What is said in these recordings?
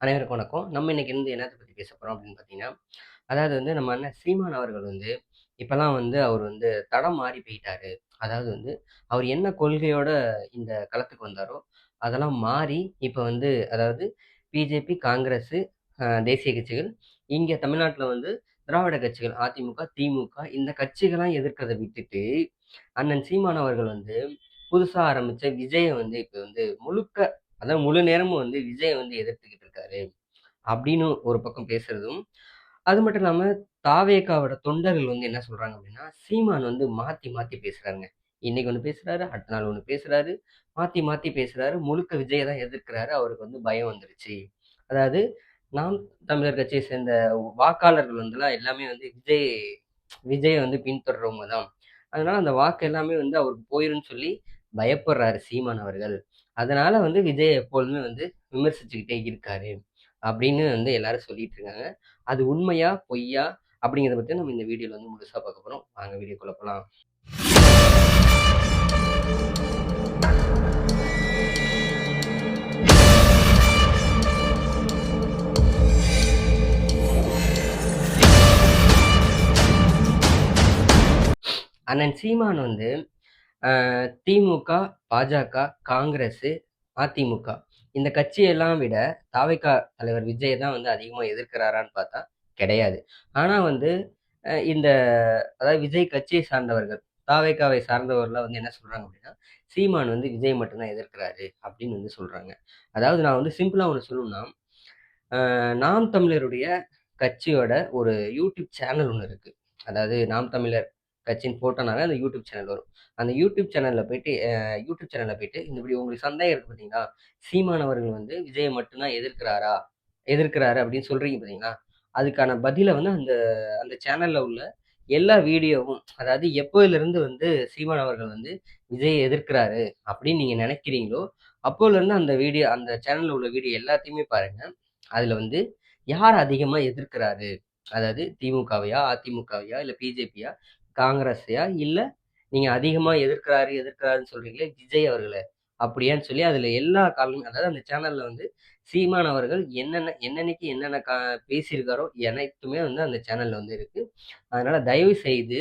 அனைவருக்கும் வணக்கம். நம்ம இன்னைக்கு வந்து என்னத்தை பற்றி பேச போகிறோம் அப்படின்னு பார்த்தீங்கன்னா, அதாவது வந்து நம்ம அண்ணன் சீமான் அவர்கள் வந்து, இப்போலாம் வந்து அவர் வந்து தடம் மாறி போயிட்டாரு. அதாவது வந்து அவர் என்ன கொள்கையோட இந்த களத்துக்கு வந்தாரோ, அதெல்லாம் மாறி இப்போ வந்து அதாவது பிஜேபி, காங்கிரஸ் தேசிய கட்சிகள், இங்கே தமிழ்நாட்டில் வந்து திராவிட கட்சிகள் அதிமுக, திமுக இந்த கட்சிகள்லாம் எதிர்க்கிறத விட்டுட்டு, அண்ணன் சீமான் அவர்கள் வந்து புதுசா ஆரம்பிச்ச விஜயை வந்து இப்போ வந்து முழுக்க அதாவது முழு நேரமும் வந்து விஜயை வந்து எதிர்த்துக்கிட்டு இருக்காரு. அப்படின்னு ஒரு பக்கம் பேசுறதும், அது மட்டும் இல்லாம தாவேக்காவோட தொண்டர்கள் வந்து என்ன சொல்றாங்க அப்படின்னா, சீமான் வந்து மாத்தி மாத்தி பேசுறாங்க இன்னைக்கு ஒன்று பேசுறாரு, அடுத்த நாள் ஒண்ணு பேசுறாரு. மாத்தி மாத்தி பேசுறாரு. முழுக்க விஜய தான் எதிர்க்கிறாரு. அவருக்கு வந்து பயம் வந்துருச்சு. அதாவது நாம் தமிழர் கட்சியை சேர்ந்த வாக்காளர்கள் வந்துலாம் எல்லாமே வந்து விஜய் விஜயை வந்து பின்தொடர்றவங்க தான். அதனால அந்த வாக்கு எல்லாமே வந்து அவருக்கு போயிருன்னு சொல்லி பயப்படுறாரு சீமான் அவர்கள். அதனால வந்து விஜய் எப்பொழுதுமே வந்து விமர்சிச்சுக்கிட்டே இருக்காரு. அப்படின்னு வந்து எல்லாரும் சொல்லிட்டு இருக்காங்க. அது உண்மையா? பொய்யா? அப்படிங்கிறத பற்றி நம்ம இந்த வீடியோவில் வந்து முழுசாக பார்க்க போகிறோம் வாங்க வீடியோக்குள்ள போகலாம் அண்ணன் சீமான் வந்து திமுக, பாஜக, காங்கிரஸ் அதிமுக இந்த கட்சியெல்லாம் விட தாவைக்கா தலைவர் விஜய் தான் வந்து அதிகமாக எதிர்க்கிறாரான்னு பார்த்தா கிடையாது. ஆனால் வந்து இந்த அதாவது விஜய் கட்சியை சார்ந்தவர்கள், தாவைக்காவை சார்ந்தவர்கள்லாம் வந்து என்ன சொல்கிறாங்க அப்படின்னா, சீமான் வந்து விஜய் மட்டும்தான் எதிர்க்கிறாரு அப்படின்னு வந்து சொல்கிறாங்க அதாவது நான் வந்து சிம்பிளாக ஒன்று சொல்லணும்னா, நாம் தமிழருடைய கட்சியோட ஒரு யூடியூப் சேனல் ஒன்று இருக்குது அதாவது நாம் தமிழர் கட்சின்னு போட்டோம்னாவே அந்த யூடியூப் சேனல் வரும். அந்த யூடியூப் சேனலில் போயிட்டு யூடியூப் சேனல்ல போயிட்டு இந்த இப்படி உங்களுக்கு சந்தேகம் இருக்குது பார்த்தீங்கன்னா சீமானவர்கள் வந்து விஜயை மட்டும் தான் எதிர்க்கிறாரா? எதிர்க்கிறாரு அப்படின்னு சொல்றீங்க பார்த்தீங்களா? அதுக்கான பதில வந்து அந்த அந்த சேனல்ல உள்ள எல்லா வீடியோவும் அதாவது எப்போதிலிருந்து வந்து சீமான் அவர்கள் வந்து விஜய் எதிர்க்கிறாரு அப்படின்னு நீங்க நினைக்கிறீங்களோ, அப்போலிருந்து அந்த வீடியோ அந்த சேனல்ல உள்ள வீடியோ எல்லாத்தையுமே பாருங்க. அதுல வந்து யார் அதிகமா எதிர்க்கிறாரு? அதாவது திமுகவையா? அதிமுகவையா? இல்ல பிஜேபியா? காங்கிரஸையா? இல்லை நீங்கள் அதிகமாக எதிர்க்கிறாரு, எதிர்க்கிறாருன்னு சொல்கிறீங்களே விஜய் அவர்களை அப்படியான்னு சொல்லி அதில் எல்லா காலமும் அதாவது அந்த சேனலில் வந்து சீமான் அவர்கள் என்னென்ன என்னென்னைக்கு என்னென்ன கா பேசியிருக்காரோ அனைத்துமே வந்து அந்த சேனலில் வந்து இருக்குது அதனால் தயவு செய்து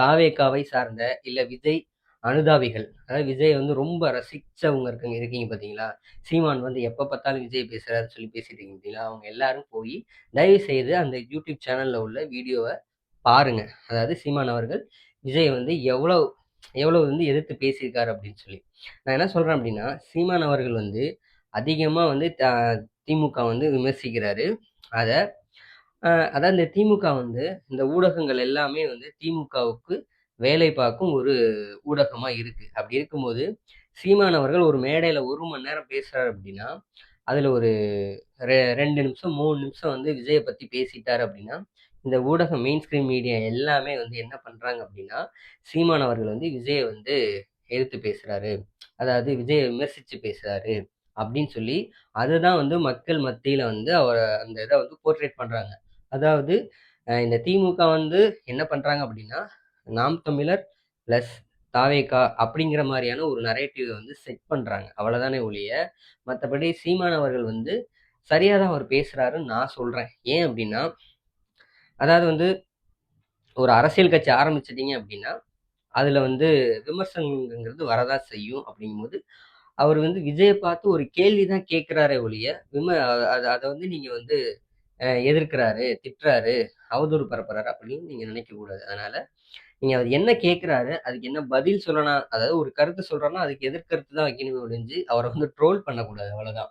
தாவேக்காவை சார்ந்த இல்லை விஜய் அனுதாபிகள், அதாவது விஜய் வந்து ரொம்ப ரசித்தவங்க இருக்கங்க இருக்கீங்க பார்த்தீங்களா? சீமான் வந்து எப்போ பார்த்தாலும் விஜய் பேசுகிறாருன்னு சொல்லி பேசிட்டு இருக்கீங்க பார்த்தீங்களா? அவங்க எல்லாரும் போய் தயவு செய்து அந்த யூடியூப் சேனலில் உள்ள வீடியோவை பாருங்க. அதாவது சீமான் அவர்கள் விஜய் வந்து எவ்வளவு எவ்வளவு வந்து எதிர்த்து பேசியிருக்காரு அப்படின்னு சொல்லி. நான் என்ன சொல்றேன் அப்படின்னா, சீமான் அவர்கள் வந்து அதிகமா வந்து திமுக வந்து விமர்சிக்கிறாரு. அத அ அதாவது இந்த திமுக வந்து இந்த ஊடகங்கள் எல்லாமே வந்து திமுகவுக்கு வேலை பார்க்கும் ஒரு ஊடகமா இருக்கு. அப்படி இருக்கும்போது, சீமான் அவர்கள் ஒரு மேடையில ஒரு மணி நேரம் பேசுறாரு அப்படின்னா, அதுல ஒரு ரெ ரெண்டு நிமிஷம், மூணு நிமிஷம் வந்து விஜயை பத்தி பேசிட்டாரு அப்படின்னா, இந்த ஊடகம் மெயின் ஸ்கிரீன் மீடியா எல்லாமே வந்து என்ன பண்ணுறாங்க அப்படின்னா, சீமான் அவர்கள் வந்து விஜயை வந்து எதிர்த்து பேசுகிறாரு அதாவது விஜயை விமர்சித்து பேசுகிறாரு அப்படின்னு சொல்லி, அதுதான் வந்து மக்கள் மத்தியில் வந்து அவரை அந்த இதை வந்து போர்ட்ரேட் பண்ணுறாங்க அதாவது இந்த திமுக வந்து என்ன பண்ணுறாங்க அப்படின்னா, நாம் தமிழர் ப்ளஸ் தாவேகா அப்படிங்கிற மாதிரியான ஒரு நரேட்டிவை வந்து செட் பண்ணுறாங்க அவ்வளோதானே ஒழிய, மற்றபடி சீமானவர்கள் வந்து சரியாக தான் அவர் பேசுகிறாருன்னு நான் சொல்கிறேன் ஏன் அப்படின்னா, அதாவது வந்து ஒரு அரசியல் கட்சி ஆரம்பிச்சிட்டிங்க அப்படின்னா, அதில் வந்து விமர்சனங்கிறது வரதான் செய்யும். அப்படிங்கும்போது, அவர் வந்து விஜயை பார்த்து ஒரு கேள்வி தான் கேட்குறாரே ஒழிய, விம அது அதை வந்து நீங்கள் வந்து எதிர்க்கிறாரு, திட்டுறாரு, அவதூறு பரப்புறாரு அப்படின்னு நீங்கள் நினைக்கக்கூடாது. அதனால் நீங்கள் அவர் என்ன கேட்குறாரு அதுக்கு என்ன பதில் சொல்லணும் அதாவது ஒரு கருத்து சொல்கிறோன்னா அதுக்கு எதிர்கருத்து தான் வைக்கணுமே ஒழிஞ்சு, அவரை வந்து ட்ரோல் பண்ணக்கூடாது அவ்வளோதான்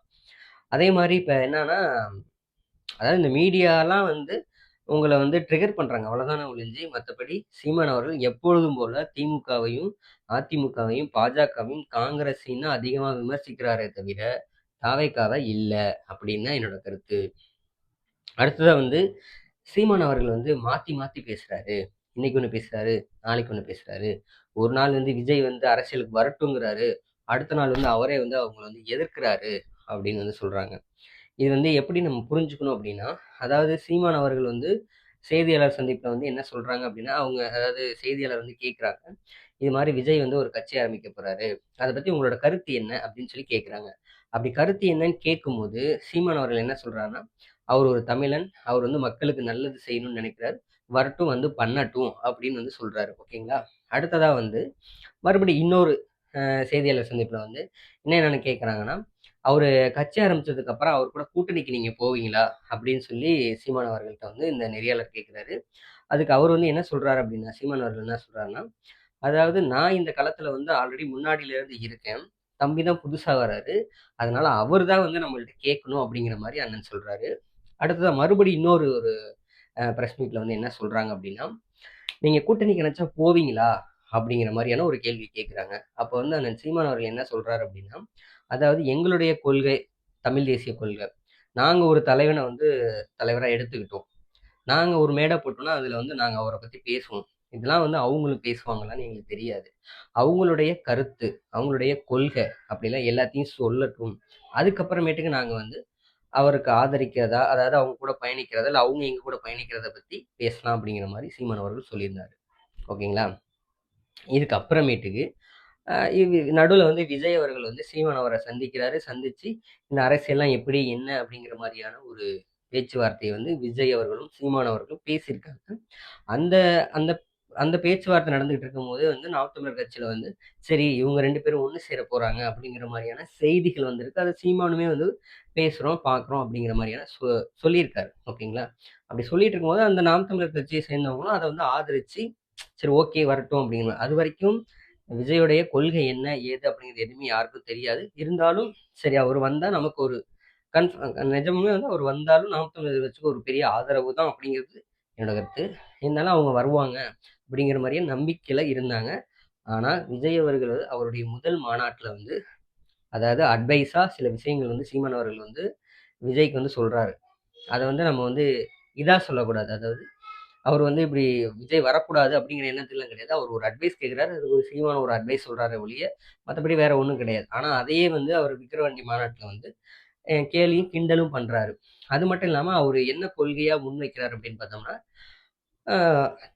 அதே மாதிரி இப்போ என்னன்னா, அதாவது இந்த மீடியாலாம் வந்து உங்களை வந்து ட்ரிகர் பண்றாங்க. அவ்வளோதான ஒழிஞ்சு, மற்றபடி சீமான் அவர்கள் எப்பொழுதும் போல திமுகவையும், அதிமுகவையும், பாஜகவையும், காங்கிரஸையும் தான் அதிகமா விமர்சிக்கிறாரே தவிர, தாவைக்காவை இல்லை அப்படின்னு தான் என்னோட கருத்து. அடுத்ததா வந்து சீமான் அவர்கள் வந்து மாத்தி மாத்தி பேசுறாரு. இன்னைக்கு ஒண்ணு பேசுறாரு, நாளைக்கு ஒண்ணு பேசுறாரு. ஒரு நாள் வந்து விஜய் வந்து அரசியலுக்கு வரட்டுங்கிறாரு. அடுத்த நாள் வந்து அவரே வந்து அவங்கள வந்து எதிர்க்கிறாரு அப்படின்னு வந்து சொல்றாங்க. இது வந்து எப்படி நம்ம புரிஞ்சுக்கணும் அப்படின்னா, அதாவது சீமான் அவர்கள் வந்து செய்தியாளர் சந்திப்பில் வந்து என்ன சொல்கிறாங்க அப்படின்னா, அவங்க அதாவது செய்தியாளர் வந்து கேட்குறாங்க. இது மாதிரி விஜய் வந்து ஒரு கட்சி ஆரம்பிக்க போகிறாரு அதை பற்றி உங்களோட கருத்து என்ன? அப்படின்னு சொல்லி கேட்குறாங்க. அப்படி கருத்து என்னன்னு கேட்கும்போது சீமான் அவர்கள் என்ன சொல்கிறாருன்னா அவர் ஒரு தமிழன் அவர் வந்து மக்களுக்கு நல்லது செய்யணும்னு நினைக்கிறார் வரட்டும் வந்து பண்ணட்டும் அப்படின்னு வந்து சொல்கிறாரு ஓகேங்களா அடுத்ததாக வந்து மறுபடி இன்னொரு செய்தியாளர் சந்திப்பில் வந்து என்ன என்னென்னு கேட்குறாங்கன்னா அவர் கட்சி ஆரம்பிச்சதுக்கு அப்புறம் அவர் கூட கூட்டணிக்கு நீங்கள் போவீங்களா? அப்படின்னு சொல்லி சீமான் அவர்கள்ட்ட வந்து இந்த நெறியாளர் கேட்குறாரு அதுக்கு அவர் வந்து என்ன சொல்றாரு அப்படின்னா சீமான் அவர்கள் என்ன சொல்றாருன்னா அதாவது நான் இந்த களத்தில் வந்து ஆல்ரெடி முன்னாடியில இருந்து இருக்கேன். தம்பி தான் புதுசா வராரு. அதனால அவர் தான் வந்து நம்மள்ட்ட கேட்கணும் அப்படிங்கிற மாதிரி அண்ணன் சொல்றாரு. அடுத்ததான் மறுபடி இன்னொரு ஒரு ப்ரெஸ் மீட்ல வந்து என்ன சொல்றாங்க அப்படின்னா நீங்க கூட்டணிக்கு நினச்சா போவீங்களா? அப்படிங்கிற மாதிரியான ஒரு கேள்வி கேட்குறாங்க அப்போ வந்து அண்ணன் சீமான் அவர்கள் என்ன சொல்றாரு அப்படின்னா அதாவது எங்களுடைய கொள்கை தமிழ் தேசிய கொள்கை. நாங்கள் ஒரு தலைவனை வந்து தலைவராக எடுத்துக்கிட்டோம். நாங்கள் ஒரு மேடை போட்டோம்னா அதில் வந்து நாங்கள் அவரை பற்றி பேசுவோம். இதெல்லாம் வந்து அவங்களும் பேசுவாங்களான்னு எங்களுக்கு தெரியாது. அவங்களுடைய கருத்து அவங்களுடைய கொள்கை அப்படிலாம் எல்லாத்தையும் சொல்லட்டும். அதுக்கப்புறமேட்டுக்கு நாங்கள் வந்து அவருக்கு ஆதரிக்கிறதா அதாவது அவங்க கூட பயணிக்கிறதா இல்லை அவங்க எங்கள் கூட பயணிக்கிறத பற்றி பேசலாம் அப்படிங்கிற மாதிரி சீமான் அவர்கள் சொல்லியிருந்தார். ஓகேங்களா? இதுக்கு அப்புறமேட்டுக்கு நடுவில் வந்து விஜய் அவர்கள் வந்து சீமான் அவரை சந்திக்கிறாரு சந்திச்சு இந்த அரசியல்லாம் எப்படி என்ன அப்படிங்கிற மாதிரியான ஒரு பேச்சுவார்த்தையை வந்து விஜய் அவர்களும் சீமான் அவர்களும் பேசியிருக்காங்க. அந்த அந்த அந்த பேச்சுவார்த்தை நடந்துகிட்டு இருக்கும்போது வந்து நாம் தமிழர் வந்து சரி இவங்க ரெண்டு பேரும் ஒன்று சேர போகிறாங்க அப்படிங்கிற மாதிரியான செய்திகள் வந்திருக்கு. அதை சீமானுமே வந்து பேசுகிறோம் பார்க்குறோம் அப்படிங்கிற மாதிரியான சொ சொல்லியிருக்காரு. ஓகேங்களா? அப்படி சொல்லிட்டு இருக்கும்போது அந்த நாம் தமிழர் கட்சியை சேர்ந்தவங்களும் அதை வந்து ஆதரித்து சரி ஓகே வரட்டும் அப்படிங்கிற அது வரைக்கும் விஜயோடைய கொள்கை என்ன ஏது அப்படிங்கிறது எதுவுமே யாருக்கும் தெரியாது. இருந்தாலும் சரி அவர் வந்தால் நமக்கு ஒரு கன்ஃபார்ம் நிஜமுமே வந்து அவர் வந்தாலும் நாம் தமிழர் கட்சிக்கு ஒரு பெரிய ஆதரவு தான் அப்படிங்கிறது என்னோட கருத்து. இருந்தாலும் அவங்க வருவாங்க அப்படிங்கிற மாதிரியே நம்பிக்கையில் இருந்தாங்க. ஆனால் விஜய் அவர்கள் அவருடைய முதல் மாநாட்டில் வந்து அதாவது அட்வைஸாக சில விஷயங்கள் வந்து சீமான் அவர்கள் வந்து விஜய்க்கு வந்து சொல்கிறாரு அதை வந்து நம்ம வந்து இதாக சொல்லக்கூடாது. அதாவது அவர் வந்து இப்படி விஜய் வரக்கூடாது அப்படிங்கிற எண்ணத்துலாம் கிடையாது. அவர் ஒரு அட்வைஸ் கேட்குறாரு. அது ஒரு சீமான ஒரு அட்வைஸ் சொல்கிறாரு ஒழிய மற்றபடி வேற ஒன்றும் கிடையாது. ஆனால் அதையே வந்து அவர் விக்கிரவாண்டி மாநாட்டில் வந்து கேலியும் கிண்டலும் பண்ணுறாரு அது மட்டும் இல்லாமல் அவர் என்ன கொள்கையாக முன்வைக்கிறார் அப்படின்னு பார்த்தோம்னா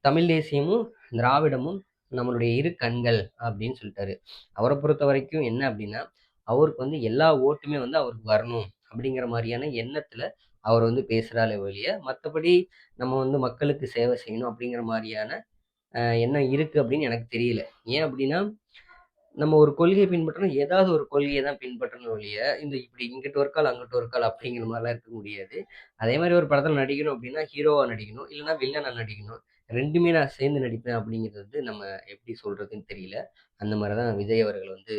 தமிழ் தேசியமும் திராவிடமும் நம்மளுடைய இரு கண்கள் அப்படின்னு சொல்லிட்டாரு. அவரை பொறுத்த வரைக்கும் என்ன அப்படின்னா அவருக்கு வந்து எல்லா ஓட்டுமே வந்து அவருக்கு வரணும். அப்படிங்கிற மாதிரியான எண்ணத்தில் அவர் வந்து பேசுகிறாலே ஒழிய மற்றபடி நம்ம வந்து மக்களுக்கு சேவை செய்யணும் அப்படிங்கிற மாதிரியான எண்ணம் இருக்குது அப்படின்னு எனக்கு தெரியல. ஏன் அப்படின்னா நம்ம ஒரு கொள்கையை பின்பற்றணும். ஏதாவது ஒரு கொள்கையை தான் பின்பற்றணும் ஒழிய இந்த இப்படி இங்கிட்டு ஒரு கால் அங்கிட்டு ஒரு கால் அப்படிங்கிற மாதிரிலாம் இருக்க முடியாது. அதே மாதிரி ஒரு படத்தில் நடிக்கணும் அப்படின்னா ஹீரோவாக நடிக்கணும் இல்லைன்னா வில்லனாக நடிக்கணும். ரெண்டுமே நான் சேர்ந்து நடிப்பேன் அப்படிங்கிறது வந்து நம்ம எப்படி சொல்கிறதுன்னு தெரியல. அந்த மாதிரி தான் விஜய் அவர்கள் வந்து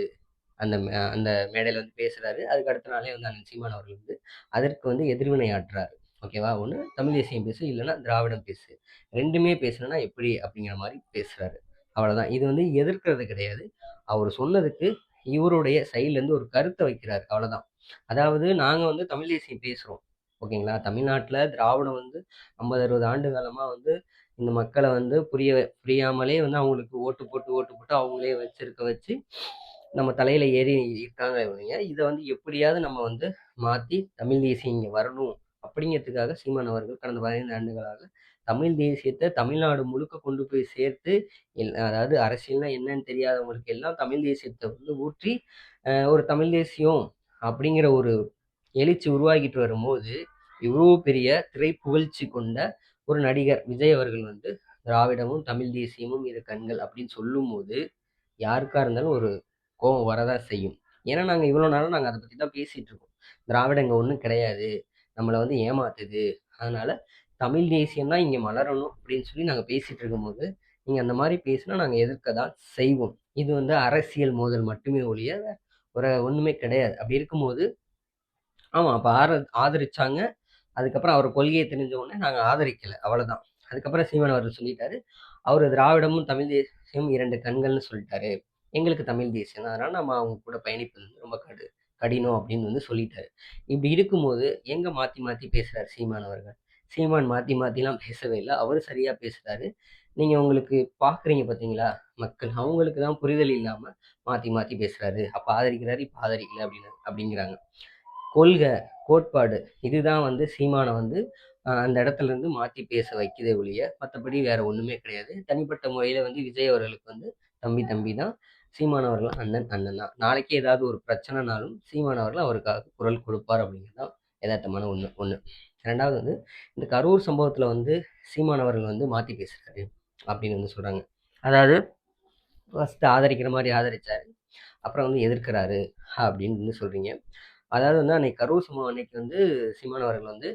அந்த அந்த மேடையில் வந்து பேசுகிறாரு அதுக்கு அடுத்த நாளே வந்து அண்ணன் சீமான் அவர்கள் வந்து அதற்கு வந்து எதிர்வினை ஆற்றுறாரு ஓகேவா ஒன்று தமிழ் தேசியம் பேசு இல்லைன்னா திராவிடம் பேசு. ரெண்டுமே பேசுனா எப்படி அப்படிங்கிற மாதிரி பேசுகிறாரு அவ்வளோதான் இது வந்து எதிர்க்கிறது கிடையாது. அவர் சொன்னதுக்கு இவருடைய சைட்லேருந்து ஒரு கருத்தை வைக்கிறார். அவ்வளோதான் அதாவது நாங்கள் வந்து தமிழ் தேசியம் பேசுகிறோம் ஓகேங்களா தமிழ்நாட்டில் திராவிடம் வந்து ஐம்பது அறுபது ஆண்டு காலமாக வந்து இந்த மக்களை வந்து புரிய புரியாமலே வந்து அவங்களுக்கு ஓட்டு போட்டு ஓட்டு போட்டு அவங்களே வச்சிருக்க வச்சு நம்ம தலையில் ஏறி இருக்காங்க இவங்க இதை வந்து எப்படியாவது நம்ம வந்து மாற்றி தமிழ் தேசியம் இங்கே வரணும் அப்படிங்கிறதுக்காக சீமான் அவர்கள் கடந்த பதினைந்து ஆண்டுகளாக தமிழ் தேசியத்தை தமிழ்நாடு முழுக்க கொண்டு போய் சேர்த்து அதாவது அரசியல்னா என்னன்னு தெரியாதவங்களுக்கு எல்லாம் தமிழ் தேசியத்தை வந்து ஊற்றி ஒரு தமிழ் தேசியம் அப்படிங்கிற ஒரு எழுச்சி உருவாக்கிட்டு வரும்போது இவ்வளோ பெரிய திரை புகழ்ச்சி கொண்ட ஒரு நடிகர் விஜய் அவர்கள் வந்து திராவிடமும் தமிழ் தேசியமும் இரு கண்கள் அப்படின்னு சொல்லும்போது யாருக்கா இருந்தாலும் ஒரு கோபம் வரதான் செய்யும். ஏன்னா நாங்கள் இவ்வளோ நாளும் நாங்கள் அதை பற்றி தான் பேசிகிட்டு இருக்கோம் திராவிடம் இங்கே ஒன்றும் கிடையாது. நம்மளை வந்து ஏமாத்துது. அதனால தமிழ் தேசியம் தான் இங்கே மலரணும் அப்படின்னு சொல்லி நாங்கள் பேசிகிட்டு இருக்கும்போது நீங்கள் அந்த மாதிரி பேசினா நாங்கள் எதிர்க்க தான் செய்வோம். இது வந்து அரசியல் மோதல் மட்டுமே ஒழிய ஒரு ஒன்றுமே கிடையாது. அப்படி இருக்கும்போது ஆமாம் அப்போ ஆர ஆதரிச்சாங்க. அதுக்கப்புறம் அவர் கொள்கையை தெரிஞ்ச உடனே நாங்கள் ஆதரிக்கலை. அவ்வளோதான் அதுக்கப்புறம் சீமான் அவர் சொல்லிட்டாரு. அவர் திராவிடமும் தமிழ் தேசியமும் இரண்டு கண்கள்னு சொல்லிட்டாரு. எங்களுக்கு தமிழ் தேசியம் தான். அதனால் நம்ம அவங்க கூட பயணிப்பது ரொம்ப கடு கடினம் அப்படின்னு வந்து சொல்லிட்டாரு. இப்படி இருக்கும்போது எங்கே மாற்றி மாற்றி பேசுகிறார் சீமான் அவர்கள்? சீமான் மாற்றி மாற்றிலாம் பேசவே இல்லை. அவர் சரியாக பேசுகிறாரு நீங்கள் உங்களுக்கு பார்க்குறீங்க பார்த்தீங்களா மக்கள் அவங்களுக்கு தான் புரிதல் இல்லாமல் மாற்றி மாற்றி பேசுகிறாரு அப்போ ஆதரிக்கிறாரு இப்போ ஆதரிக்கல அப்படின்னு அப்படிங்கிறாங்க. கொள்கை கோட்பாடு இதுதான் வந்து சீமானை வந்து அந்த இடத்துல இருந்து மாற்றி பேச வைக்கிறதே ஒழிய மற்றபடி வேற ஒன்றுமே கிடையாது. தனிப்பட்ட முறையில் வந்து விஜய் அவர்களுக்கு வந்து தம்பி தம்பி தான். சீமான் அவர்கள் அண்ணன் அண்ணன் தான். நாளைக்கு ஏதாவது ஒரு பிரச்சனைனாலும் சீமான் அவர்கள் அவருக்காக குரல் கொடுப்பார் அப்படிங்கிறது தான் எதார்த்தமான ஒன்று ஒன்று ரெண்டாவது வந்து இந்த கரூர் சம்பவத்தில் வந்து சீமான் அவர்கள் வந்து மாற்றி பேசுகிறாரு அப்படின்னு வந்து சொல்கிறாங்க அதாவது ஃபஸ்ட்டு ஆதரிக்கிற மாதிரி ஆதரிச்சாரு. அப்புறம் வந்து எதிர்க்கிறாரு அப்படின்னு வந்து சொல்கிறீங்க அதாவது வந்து அன்னைக்கு கரூர் சம்பவம் அன்னைக்கு வந்து சீமான் அவர்கள் வந்து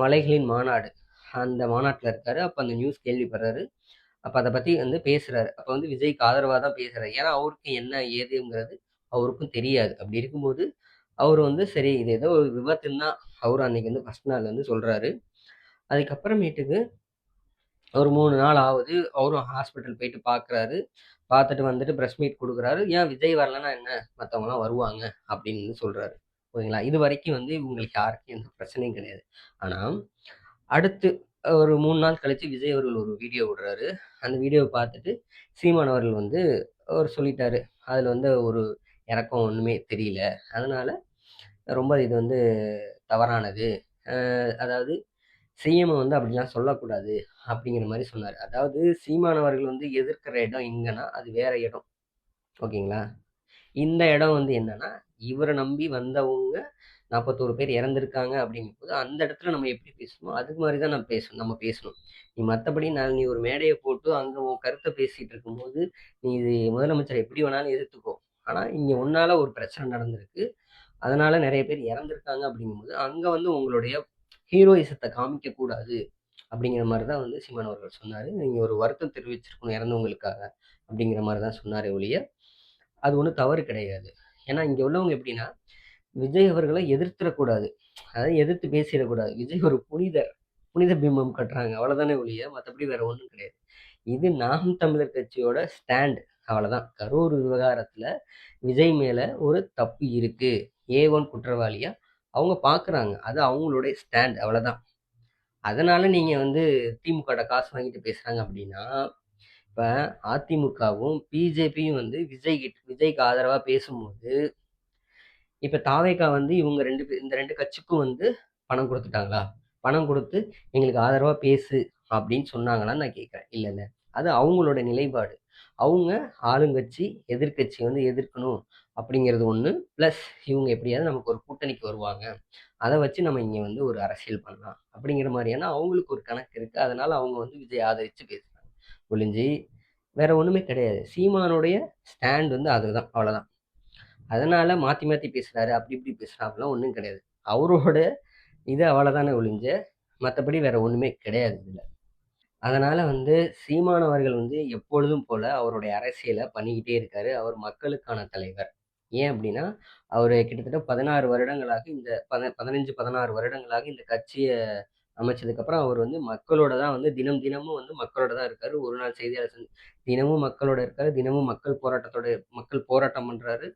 மலைகளின் மாநாடு. அந்த மாநாட்டில் இருக்காரு. அப்போ அந்த நியூஸ் கேள்விப்படுறாரு. அப்போ அதை பற்றி வந்து பேசுகிறாரு அப்போ வந்து விஜய்க்கு ஆதரவாக தான் பேசுகிறாரு ஏன்னா, அவருக்கு என்ன ஏதுங்கிறது அவருக்கும் தெரியாது. அப்படி இருக்கும்போது, அவர் வந்து சரி இது ஏதோ ஒரு விபத்துன்னு தான் அவரு அன்னைக்கு வந்து ஃபர்ஸ்ட் நாள் வந்து சொல்கிறாரு அதுக்கப்புறமேட்டுக்கு ஒரு மூணு நாள் ஆகுது அவரும் ஹாஸ்பிட்டல் போயிட்டு பார்க்குறாரு. பார்த்துட்டு வந்துட்டு ப்ரெஷ் மீட் கொடுக்குறாரு ஏன் விஜய் வரலன்னா என்ன? மற்றவங்களாம் வருவாங்க அப்படின்னு சொல்கிறாரு ஓகேங்களா இது வரைக்கும் வந்து இவங்களுக்கு யாருக்கும் எந்த பிரச்சனையும் கிடையாது. ஆனால் அடுத்து ஒரு மூணு நாள் கழித்து விஜய் அவர்கள் ஒரு வீடியோ விடுறாரு. அந்த வீடியோவை பார்த்துட்டு சீமான் அவர்கள் வந்து அவர் சொல்லிட்டாரு. அதில் வந்து ஒரு இறக்கம் ஒன்றுமே தெரியல. அதனால் ரொம்ப இது வந்து தவறானது. அதாவது சிஎம்ம வந்து அப்படிலாம் சொல்லக்கூடாது அப்படிங்கிற மாதிரி சொன்னார் அதாவது சீமானவர்கள் வந்து எதிர்க்கிற இடம் எங்கன்னா, அது வேற இடம். ஓகேங்களா? இந்த இடம் வந்து என்னன்னா, இவரை நம்பி வந்தவங்க 41 பேர் இறந்திருக்காங்க அப்படிங்கும்போது, அந்த இடத்துல நம்ம எப்படி பேசணுமோ, அது மாதிரி தான் நம்ம பேசணும் நம்ம பேசணும். நீ மற்றபடி நான் நீ ஒரு மேடையை போட்டு அங்கே உன் கருத்தை பேசிகிட்டு இருக்கும்போது, நீ இது முதலமைச்சர் எப்படி வேணாலும் எதிர்த்துக்கோ. ஆனால் இங்கே உன்னால் ஒரு பிரச்சனை நடந்திருக்கு. அதனால் நிறைய பேர் இறந்துருக்காங்க அப்படிங்கும்போது, அங்கே வந்து உங்களுடைய ஹீரோயிசத்தை காமிக்கக்கூடாது அப்படிங்கிற மாதிரி தான் வந்து சிம்மன் அவர்கள் சொன்னார் நீங்கள் ஒரு வருத்தம் தெரிவிச்சிருக்கணும் இறந்தவங்களுக்காக. அப்படிங்கிற மாதிரி தான் சொன்னார் ஒழிய, அது ஒன்றும் தவறு கிடையாது. ஏன்னா, இங்கே உள்ளவங்க எப்படின்னா, விஜய் அவர்களை எதிர்த்துடக்கூடாது அதாவது எதிர்த்து பேசிடக்கூடாது விஜய் ஒரு புனிதர். புனித பிம்பம் கட்டுறாங்க. அவ்வளோதானே ஒழிய, மற்றபடி வேற ஒன்றும் கிடையாது. இது நாம் தமிழர் கட்சியோட ஸ்டாண்ட். அவ்வளோதான் கரூர் விவகாரத்தில் விஜய் மேலே ஒரு தப்பு இருக்குது ஏ ஒன் குற்றவாளியா அவங்க பார்க்குறாங்க. அது அவங்களுடைய ஸ்டாண்ட் அவ்வளோதான் அதனால் நீங்கள் வந்து திமுகட்ட காசு வாங்கிட்டு பேசுகிறாங்க அப்படின்னா, இப்போ அதிமுகவும், பிஜேபியும் வந்து விஜய் கிட் விஜய்க்கு ஆதரவாக பேசும்போது, இப்போ தாவேக்கா வந்து இவங்க ரெண்டு பேர் இந்த ரெண்டு கட்சிக்கும் வந்து பணம் கொடுத்துட்டாங்களா பணம் கொடுத்து எங்களுக்கு ஆதரவாக பேசு அப்படின்னு சொன்னாங்களான்னு நான் கேட்குறேன் இல்லை இல்லை அது அவங்களோட நிலைப்பாடு. அவங்க ஆளுங்கட்சி, எதிர்க்கட்சி வந்து எதிர்க்கணும் அப்படிங்கிறது ஒன்று ப்ளஸ் இவங்க எப்படியாவது நமக்கு ஒரு கூட்டணிக்கு வருவாங்க. அதை வச்சு நம்ம இங்கே வந்து ஒரு அரசியல் பண்ணலாம். அப்படிங்கிற மாதிரியான அவங்களுக்கு ஒரு கணக்கு இருக்குது அதனால் அவங்க வந்து விஜய் ஆதரித்து பேசுகிறாங்க ஒழிஞ்சு வேற ஒன்றுமே கிடையாது. சீமானுடைய ஸ்டாண்ட் வந்து அதுதான். அவ்வளோதான் அதனால் மாற்றி மாற்றி பேசுகிறாரு அப்படி இப்படி பேசுறாருலாம் ஒன்றும் கிடையாது. அவரோட இது அவ்வளோதானே ஒழிஞ்ச, மற்றபடி வேறு ஒன்றுமே கிடையாது இதில் அதனால் வந்து சீமானவர்கள் வந்து எப்பொழுதும் போல் அவருடைய அரசியலை பண்ணிக்கிட்டே இருக்காரு. அவர் மக்களுக்கான தலைவர். ஏன் அப்படின்னா, அவர் கிட்டத்தட்ட 16 வருடங்களாக இந்த பத 15, 16 வருடங்களாக இந்த கட்சியை அமைச்சதுக்கப்புறம் அவர் வந்து மக்களோட தான் வந்து தினம் தினமும் வந்து மக்களோட தான் இருக்கார் ஒரு நாள் செய்தியாளர் தினமும் மக்களோட இருக்காரு. தினமும் மக்கள் போராட்டத்தோட மக்கள் போராட்டம் பண்ணுறாரு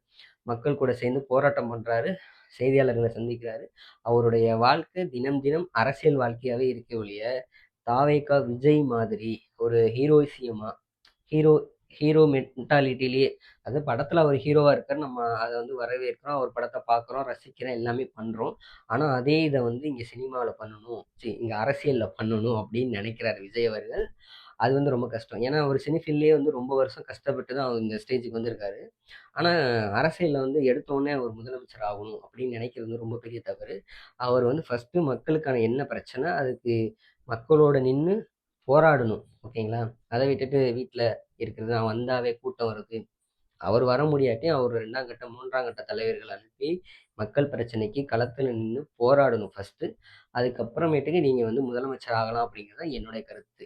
மக்கள் கூட சேர்ந்து போராட்டம் பண்ணுறாரு செய்தியாளர்களை சந்திக்கிறாரு. அவருடைய வாழ்க்கை தினம் தினம் அரசியல் வாழ்க்கையாகவே இருக்க ஒழிய, தாவேக்கா விஜய் மாதிரி ஒரு ஹீரோயிசியமா ஹீரோ ஹீரோ மென்டாலிட்டிலேயே அது படத்தில் அவர் ஹீரோவாக இருக்காரு. நம்ம அதை வந்து வரவேற்கிறோம். அவர் படத்தை பார்க்குறோம், ரசிக்கிறோம், எல்லாமே பண்ணுறோம் ஆனால் அதே இதை வந்து இங்கே சினிமாவில் பண்ணணும். சரி இங்கே அரசியலில் பண்ணணும் அப்படின்னு நினைக்கிறார் விஜய் அவர்கள். அது வந்து ரொம்ப கஷ்டம். ஏன்னா, அவர் சினிஃபீல்லே வந்து ரொம்ப வருஷம் கஷ்டப்பட்டு தான் அவர் இந்த ஸ்டேஜுக்கு வந்திருக்காரு. ஆனால் அரசியலில் வந்து எடுத்தோடனே அவர் முதலமைச்சர் ஆகணும் அப்படின்னு நினைக்கிறது வந்து ரொம்ப பெரிய தவறு. அவர் வந்து ஃபஸ்ட்டு மக்களுக்கான என்ன பிரச்சனை, அதுக்கு மக்களோட நின்று போராடணும். ஓகேங்களா? அதை விட்டுட்டு வீட்டில் இருக்கிறது, நான் வந்தாவே கூட்டம் வருது. அவர் வர முடியாட்டியும் அவர் ரெண்டாம் கட்ட, மூன்றாம் கட்ட தலைவர்கள் அனுப்பி, மக்கள் பிரச்சனைக்கு களத்தில் நின்று போராடணும் ஃபஸ்ட்டு அதுக்கப்புறமேட்டுக்கு நீங்கள் வந்து முதலமைச்சர் ஆகலாம் அப்படிங்கிறது தான் என்னுடைய கருத்து.